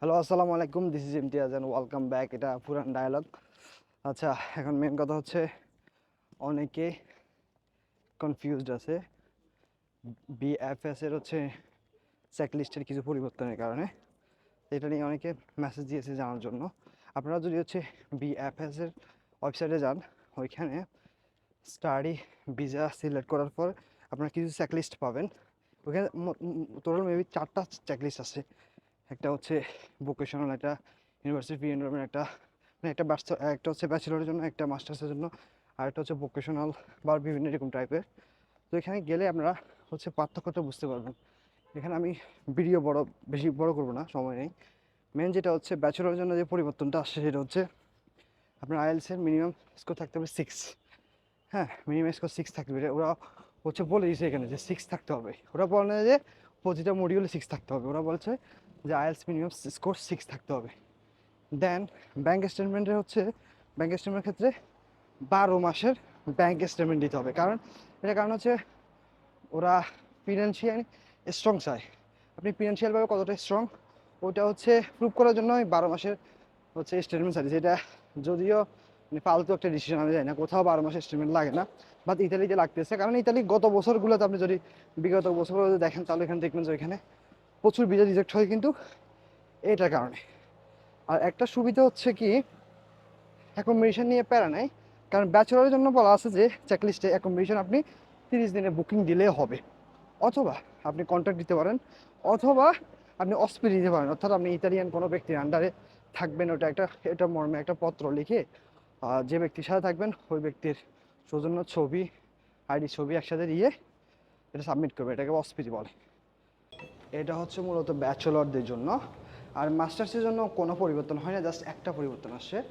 Hello আসসালামু আলাইকুম this is Imtiaz and welcome back এটা পুরান ডায়ালগ আচ্ছা এখন মেন কথা হচ্ছে, অনেকে কনফিউজড আছে। বিএফএস এর হচ্ছে চেকলিস্টের কিছু পরিবর্তনের কারণে। এটা নিয়ে অনেকে মেসেজ দিয়েছে জানার জন্য। আপনারা যদি হচ্ছে বিএফএস এর ওয়েবসাইটে যান, ওইখানে স্টাডি ভিসা সিলেক্ট করার পর আপনারা কিছু চেকলিস্ট পাবেন। ওইখানে টোটাল মেবি চারটা চেকলিস্ট আছে। একটা হচ্ছে ভোকেশনাল একটা ইউনিভার্সিটি ফি এনরোলমেন্ট একটা মানে একটা একটা হচ্ছে ব্যাচেলরের জন্য, একটা মাস্টার্সের জন্য, আর একটা হচ্ছে ভোকেশনাল বা বিভিন্ন রকম টাইপের তো এখানে গেলে আপনারা হচ্ছে পার্থক্যটা বুঝতে পারবেন। এখানে আমি ভিডিও বড়, বেশি বড় করব না, সময় নেই। মেন যেটা হচ্ছে ব্যাচেলরের জন্য যে পরিবর্তনটা আসছে সেটা হচ্ছে আপনার আইএলসের মিনিমাম স্কোর থাকতে হবে সিক্স হ্যাঁ মিনিমাম স্কোর সিক্স থাকবে। ওরা হচ্ছে বলে দিয়েছে এখানে যে সিক্স থাকতে হবে। ওরা বলে না যে প্রতিটা মডিউলে সিক্স থাকতে হবে। ওরা বলছে যে আইএলস মিনিমাম স্কোর সিক্স থাকতে হবে। দেন ব্যাঙ্ক স্টেটমেন্টের হচ্ছে ব্যাঙ্ক স্টেটমেন্টের ক্ষেত্রে বারো মাসের ব্যাঙ্ক স্টেটমেন্ট দিতে হবে। কারণ, এটা কারণ হচ্ছে ওরা ফিনান্সিয়াল স্ট্রং চায়। আপনি ফিনান্সিয়ালভাবে কতটা স্ট্রং ওটা হচ্ছে প্রুভ করার জন্য বারো মাসের হচ্ছে স্টেটমেন্ট চাই। যেটা যদিও মানে ফালতু একটা ডিসিশন আমি জানি না, কোথাও বারো মাসের স্টেটমেন্ট লাগে না বাট ইতালিতে লাগতেছে। কারণ ইতালি গত বছরগুলোতে আপনি যদি বিগত বছরগুলো যদি দেখেন, তাহলে এখানে দেখবেন যে এখানে প্রচুর ভিজা রিজেক্ট হয় কিন্তু এটার কারণে। আর একটা সুবিধা হচ্ছে কি অ্যাকোমোডেশন নিয়ে প্যারা নেই, কারণ ব্যাচেলরের জন্য বলা আছে যে চেকলিস্টে অ্যাকোমোডেশন আপনি তিরিশ দিনে বুকিং দিলে হবে। অথবা আপনি কন্ট্যাক্ট দিতে পারেন, অথবা আপনি অস্পিড দিতে পারেন, অর্থাৎ আপনি ইতালিয়ান কোনো ব্যক্তির আন্ডারে থাকবেন, ওটা একটা, এটা মর্মে একটা পত্র লিখে যে ব্যক্তির সাথে থাকবেন, ওই ব্যক্তির সৌজন্য ছবি আইডি ছবি একসাথে দিয়ে এটা সাবমিট করবে, এটাকে অস্পিড বলে। এটা হচ্ছে মূলত ব্যাচেলরদের জন্য। আর মাস্টার্সের জন্য কোনো পরিবর্তন হয় না, জাস্ট একটা পরিবর্তন আসছে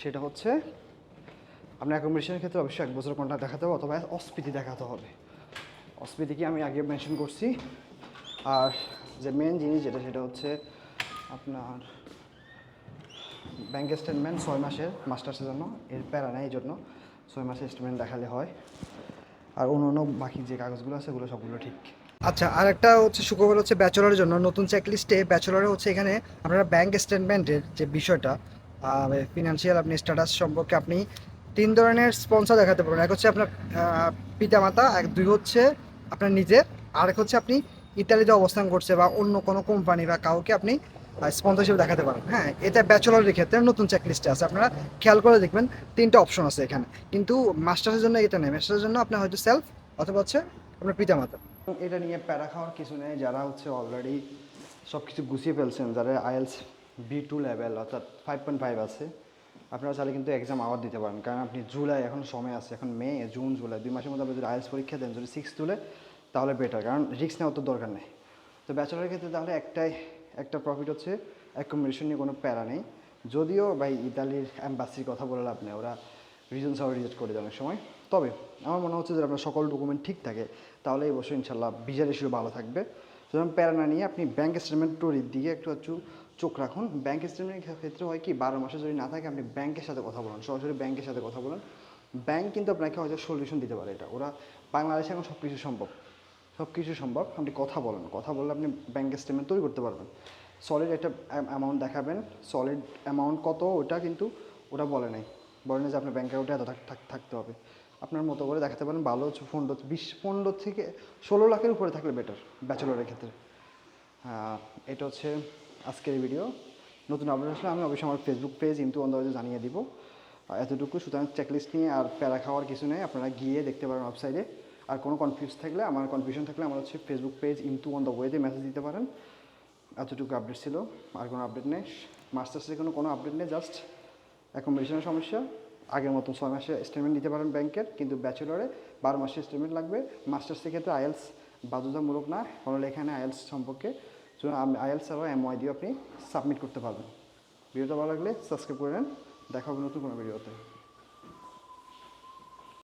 সেটা হচ্ছে আপনার অ্যাকোমোডেশনের ক্ষেত্রে অবশ্যই এক বছর কন্ট্রাক্ট দেখাতে হবে অথবা অস্পিতি দেখাতে হবে। অস্পিতি কি আমি আগে মেনশন করছি। আর যে মেন জিনিস যেটা, সেটা হচ্ছে আপনার ব্যাংক স্টেটমেন্ট ছয় মাসের মাস্টার্সের জন্য, এর প্যারা নেই জন্য। ছয় মাসের স্টেটমেন্ট দেখালে হয়। আর অন্য অন্য বাকি যে কাগজগুলো আছে সেগুলো সবগুলো ঠিক। আচ্ছা আর একটা হচ্ছে সুখবর হচ্ছে ব্যাচেলরের জন্য। নতুন চেকলিস্টে ব্যাচেলরে হচ্ছে এখানে আপনারা ব্যাংক স্টেটমেন্টের যে বিষয়টা ফিনান্সিয়াল আপনি স্ট্যাটাস সম্পর্কে আপনি তিন ধরনের স্পন্সর দেখাতে পারবেন। এক হচ্ছে আপনার পিতামাতা, এক দুই হচ্ছে আপনার নিজের আর এক হচ্ছে আপনি ইতালিতে অবস্থান করছে বা অন্য কোনো কোম্পানি বা কাউকে আপনি স্পন্সরশিপ দেখাতে পারেন হ্যাঁ এটা ব্যাচেলরের ক্ষেত্রে নতুন চেকলিস্টে আছে। আপনারা খেয়াল করে দেখবেন, তিনটা অপশন আছে এখানে। কিন্তু মাস্টার্সের জন্য এটা নেই। মাস্টার্সের জন্য আপনার হয়তো সেলফ অথবা হচ্ছে আপনার পিতামাতা। এটা নিয়ে প্যারা খাওয়ার কিছু নেই, যারা হচ্ছে অলরেডি সব কিছু গুছিয়ে ফেলছেন, যারা আইএলস বি টু লেভেল অর্থাৎ ফাইভ পয়েন্ট ফাইভ আছে, আপনারা চাইলে কিন্তু এক্সাম আবার দিতে পারেন। কারণ আপনি জুলাই এখন সময় আছে, এখন মে, জুন, জুলাই, দুই মাসের মধ্যে আপনি যদি আইএলস পরীক্ষা দেন, যদি সিক্স তুলে, তাহলে বেটার কারণ রিস্ক নেওয়ার তো দরকার নেই। তো ব্যাচেলারের ক্ষেত্রে তাহলে একটাই, একটা প্রফিট হচ্ছে অ্যাকোমোডেশন নিয়ে কোনো প্যারা নেই। যদিও ভাই ইতালির অ্যাম্বাসির কথা বলে লাভ নেই, ওরা রিজন সহ রিজেক্ট করে দেয় সময়। তবে আমার মনে হচ্ছে যে আপনার সকল ডকুমেন্ট ঠিক থাকে তাহলে এই বছর ইনশাল্লাহ ভিজার ইস্যু ভালো থাকবে। সুতরাং প্যারা না নিয়ে আপনি ব্যাঙ্ক স্টেটমেন্ট টোরির দিকে একটু একটু চোখ রাখুন। ব্যাঙ্ক স্টেটমেন্টের ক্ষেত্রে হয় কি, বারো মাসে যদি না থাকে আপনি ব্যাংকের সাথে কথা বলুন, সরাসরি ব্যাংকের সাথে কথা বলুন। ব্যাংক কিন্তু আপনাকে হয়তো সলিউশন দিতে পারে এটা। ওরা বাংলাদেশে এখন সব কিছু সম্ভব। সব কিছু সম্ভব, আপনি কথা বলেন। কথা বললে আপনি ব্যাঙ্ক স্টেটমেন্ট তৈরি করতে পারবেন। সলিড একটা অ্যামাউন্ট দেখাবেন। সলিড অ্যামাউন্ট কত, ওটা কিন্তু ওটা বলে নাই। বলে না যে আপনার ব্যাঙ্ক অ্যাকাউন্টে এত থাক- থাক- থাকতে হবে। আপনার মতো করে দেখাতে পারেন, ভালো হচ্ছে পনেরো বিশ, পনেরো থেকে ষোলো লাখের উপরে থাকলে বেটার ব্যাচেলরের ক্ষেত্রে। এটা হচ্ছে আজকের ভিডিও নতুন আপডেট আসলে আমি অবশ্যই আমার ফেসবুক পেজ ইন্টু অন্ধবাজে জানিয়ে দিব। এতটুকু। সুতরাং চেকলিস্ট নিয়ে আর প্যারা খাওয়ার কিছু নেই। আপনারা গিয়ে দেখতে পারেন ওয়েবসাইটে আর কোনো কনফিউজ থাকলে, আমার কনফিউশন থাকলে আমার হচ্ছে Facebook page into on the ওয়েতে মেসেজ দিতে পারেন। এতটুকু আপডেট ছিল। আর কোনো আপডেট নেই। মাস্টার্সের কোনো কোনো আপডেট নেই জাস্ট অ্যাকোমোডেশনের সমস্যা। আগের মতো ছয় মাসে স্টেটমেন্ট নিতে পারেন ব্যাংকের কিন্তু ব্যাচেলরে বারো মাসে স্টেটমেন্ট লাগবে। মাস্টার্সের ক্ষেত্রে আইএলস বাধ্যতামূলক না কোনো এখানে আইএলস সম্পর্কে আইএলস ছাড়াও এমওয়াই দিয়ে আপনি সাবমিট করতে পারবেন। ভিডিওটা ভালো লাগলে সাবস্ক্রাইব করে নেন। দেখা হবে নতুন কোনো ভিডিওতে